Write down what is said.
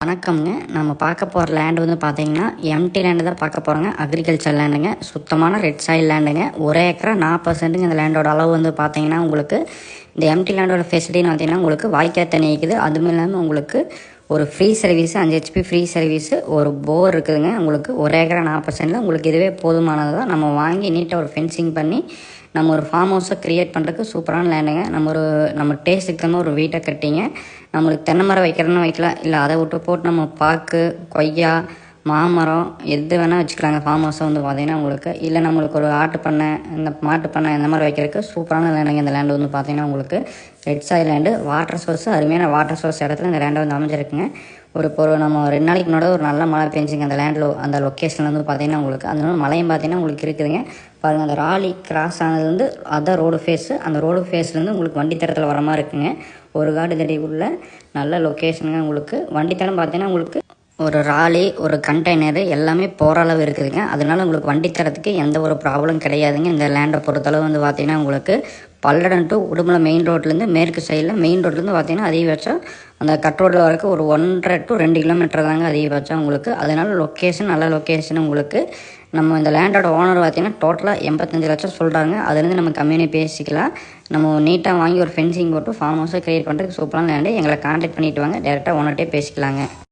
வணக்கம்ங்க. நம்ம பார்க்க போகிற லேண்டு வந்து பார்த்தீங்கன்னா எம்டி லேண்டு தான் பார்க்க போகிறோங்க அக்ரிகல்ச்சர் லேண்டுங்க சுத்தமான ரெட் சாயில் லேண்டுங்க ஒரே ஏக்கரா நாற்பது சென்ட்டுங்க இந்த லேண்டோட அளவு வந்து பார்த்தீங்கன்னா உங்களுக்கு இந்த எம்டி லேண்டோட ஃபெசிலிட்டின்னு பார்த்தீங்கன்னா உங்களுக்கு வாய்க்கால் தண்ணி இருக்குது அதுவும் இல்லாமல் உங்களுக்கு ஒரு ஃப்ரீ சர்வீஸு அஞ்சு ஹெச்பி ஃப்ரீ சர்வீஸு ஒரு போர் இருக்குதுங்க. உங்களுக்கு ஒரு ஏக்கரா நாற்பது சென்டில் உங்களுக்கு இதுவே போதுமானது தான். நம்ம வாங்கி நீட்டாக ஒரு ஃபென்சிங் பண்ணி நம்ம ஒரு ஃபார்ம் ஹவுஸை க்ரியேட் பண்ணுறதுக்கு சூப்பரான லேண்டுங்க நம்ம ஒரு நம்ம டேஸ்ட்டுக்கு தகுந்த ஒரு வீட்டை கட்டிங்க. நம்மளுக்கு தென்னை மரம் வைக்கிறதுன்னு வைக்கலாம் இல்லை அதை விட்டு போட்டு நம்ம பாக்கு கொய்யா மாமரம் எது வேணால் வச்சுக்கலாங்க. ஃபார்ம் ஹவுஸை வந்து பார்த்தீங்கன்னா உங்களுக்கு இல்லை நம்மளுக்கு ஒரு ஆட்டு பண்ணை இந்த மாட்டு பண்ணை இந்த மாதிரி வைக்கிறதுக்கு சூப்பரான லேண்டுங்க இந்த லேண்டு வந்து பார்த்தீங்கன்னா உங்களுக்கு red soil land water source அருமையான வாட்டர் சோர்ஸ் இடத்துல இந்த லேண்டை வந்து அமைஞ்சிருக்குங்க. ஒரு இப்போ ஒரு நம்ம ரெண்டு நாளைக்கு முன்னாடி ஒரு நல்ல மழை பெஞ்சுங்க. அந்த லேண்டில் அந்த லொக்கேஷனில் வந்து பார்த்தீங்கன்னா உங்களுக்கு அதனால மழையும் பார்த்தீங்கன்னா உங்களுக்கு இருக்குதுங்க. பாருங்கள் அந்த ராலி கிராஸ் ஆனது வந்து அதான் ரோடு ஃபேஸு அந்த ரோடு ஃபேஸ்லேருந்து உங்களுக்கு வண்டி தரத்தில் வர மாதிரி இருக்குங்க. ஒரு காடு தடி உள்ள நல்ல லொக்கேஷனுங்க உங்களுக்கு. வண்டி தரம் பார்த்தீங்கன்னா உங்களுக்கு ஒரு ராலி ஒரு கண்டெய்னரு எல்லாமே போகிற அளவு இருக்குதுங்க. அதனால உங்களுக்கு வண்டி தரத்துக்கு எந்த ஒரு ப்ராப்ளம் கிடையாதுங்க. இந்த லேண்டை பொறுத்தளவு வந்து பார்த்தீங்கன்னா உங்களுக்கு பல்லடம் டு உடுமலை மெயின் ரோட்லேருந்து மேற்கு சைடில் மெயின் ரோட்லேருந்து பார்த்தீங்கன்னா அதிகபட்சம் அந்த கட் ரோட்டில் வரைக்கும் ஒரு ஒன்றரை டு ரெண்டு கிலோமீட்டர் தாங்க அதிகபட்சம் உங்களுக்கு. அதனால லொக்கேஷன் நல்ல லொக்கேஷன் உங்களுக்கு. நம்ம இந்த லேண்டோட ஓனர் பார்த்தீங்கன்னா டோட்டலாக எண்பத்தஞ்சு லட்சம் சொல்கிறாங்க அதுலேருந்து நம்ம கம்மியாக பேசிக்கலாம். நம்ம நீட்டாக வாங்கி ஒரு ஃபென்சிங் போட்டு ஃபார்ம் ஹவுஸை க்ரியேட் பண்ணுறதுக்கு சூப்பரான லேண்டு எங்களை கான்டாக்ட் பண்ணிவிட்டு வாங்க. டேரெக்டாக ஓனர்கிட்டே பேசிக்கலாங்க.